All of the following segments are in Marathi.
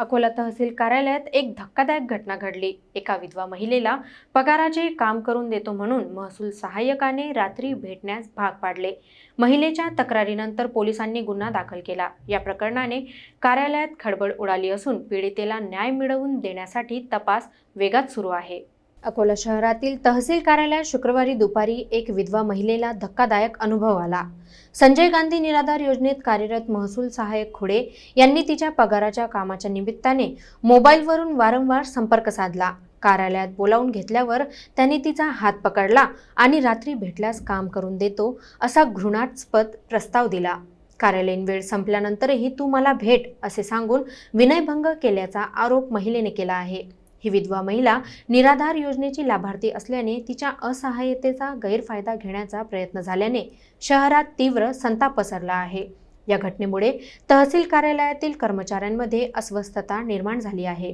अकोला तहसील कार्यालयात एक धक्कादायक घटना घडली. एका विधवा महिलेला पगाराचे काम करून देतो म्हणून महसूल सहाय्यकाने रात्री भेटण्यास भाग पाडले. महिलेच्या तक्रारीनंतर पोलिसांनी गुन्हा दाखल केला. या प्रकरणाने कार्यालयात खडबड उडाली असून पीडितेला न्याय मिळवून देण्यासाठी तपास वेगात सुरू आहे. अकोला शहरातील तहसील कार्यालयात शुक्रवारी दुपारी एक विधवा महिलेला धक्कादायक अनुभव आला. संजय गांधी निराधार योजनेत कार्यरत महसूल सहाय्यक खुडे यांनी तिच्या पगाराच्या कामाच्या निमित्ताने मोबाईलवरून वारंवार संपर्क साधला. कार्यालयात बोलावून घेतल्यावर त्यांनी तिचा हात पकडला आणि रात्री भेटल्यास काम करून देतो असा घृणास्पद प्रस्ताव दिला. कार्यालयीन वेळ संपल्यानंतरही तू मला भेट असे सांगून विनयभंग केल्याचा आरोप महिलेने केला आहे. ही विधवा महिला निराधार योजनेची लाभार्थी असल्याने तिच्या असहाय्यतेचा गैरफायदा घेण्याचा प्रयत्न झाल्याने शहरात तीव्र संताप पसरला आहे. या घटनेमुळे तहसील कार्यालयातील कर्मचाऱ्यांमध्ये अस्वस्थता निर्माण झाली आहे.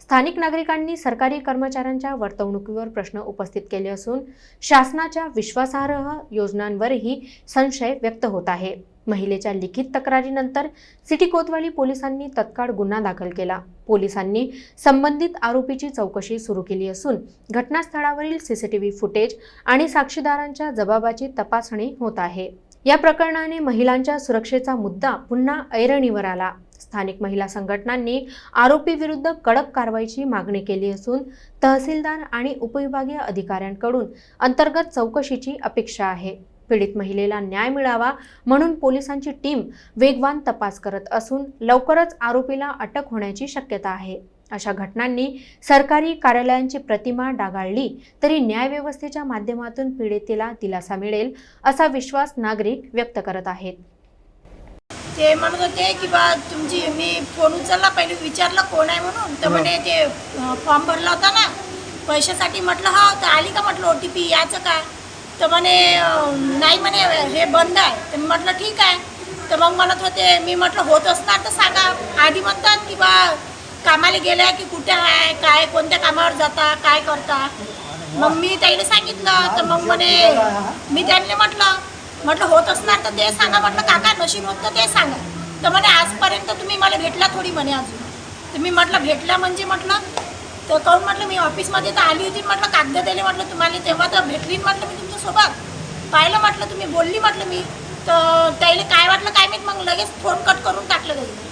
स्थानिक नागरिकांनी सरकारी कर्मचाऱ्यांच्या वर्तवणुकीवर प्रश्न उपस्थित केले असून शासनाच्या विश्वासार्ह योजनांवरही संशय व्यक्त होत आहे. महिलेच्या लिखित तक्रारीनंतर सिटी कोतवाली पोलिसांनी तत्काळ गुन्हा दाखल केला. पोलिसांनी संबंधित आरोपीची चौकशी सुरू केली असून घटनास्थळावरील सीसीटीव्ही फुटेज आणि साक्षीदारांच्या जबाबाची तपासणी होत आहे. या प्रकरणाने महिलांच्या सुरक्षेचा मुद्दा पुन्हा ऐरणीवर आला. स्थानिक महिला संघटनांनी आरोपीविरुद्ध कडक कारवाईची मागणी केली असून तहसीलदार आणि उपविभागीय अधिकाऱ्यांकडून अंतर्गत चौकशीची अपेक्षा आहे. पीडित महिलेला न्याय मिळावा म्हणून पोलिसांची टीम वेगवान तपास करत असून लवकरच आरोपीला अटक होण्याची शक्यता आहे. अशा घटनांनी सरकारी कार्यालयांची प्रतिमा डागाळली तरी न्यायव्यवस्थेच्या माध्यमातून पीडितेला दिलासा मिळेल असा विश्वास नागरिक व्यक्त करत आहेत. ते म्हणत होते की बा तुमची मी फोन उचलला पहिले विचारलं कोण आहे म्हणून. तर म्हणे ते फॉर्म भरला होता ना पैशासाठी म्हटलं हा तर आली का? म्हटलं ओ टी पी याचं काय तर म्हणे नाही म्हणे हे बंद आहे. तर मी म्हटलं ठीक आहे. तर मग म्हणत होते मी म्हटलं होत असणार तर सांगा. आधी म्हणतात की बा कामाला गेल्या की कुठे आहे काय कोणत्या कामावर जाता काय करता? मग मी त्याला सांगितलं. तर मग म्हणे मी त्यांना म्हटलं म्हटलं होत असणार तर ते सांगा. म्हटलं काका नशीब होत ते सांगा. तर म्हणे आजपर्यंत तुम्ही मला भेटला थोडी म्हणे अजून. तुम्ही म्हटलं भेटला म्हणजे म्हटलं तर काहून म्हटलं मी ऑफिसमध्ये तर आली होती म्हटलं कागद दिले म्हटलं तुम्हाला तेव्हा तर भेटली म्हटलं मी तुमच्यासोबत. पाहिलं म्हटलं तुम्ही बोलली म्हटलं मी. तर त्याला काय वाटलं काय माहीत मग लगेच फोन कट करून टाकलं त्याने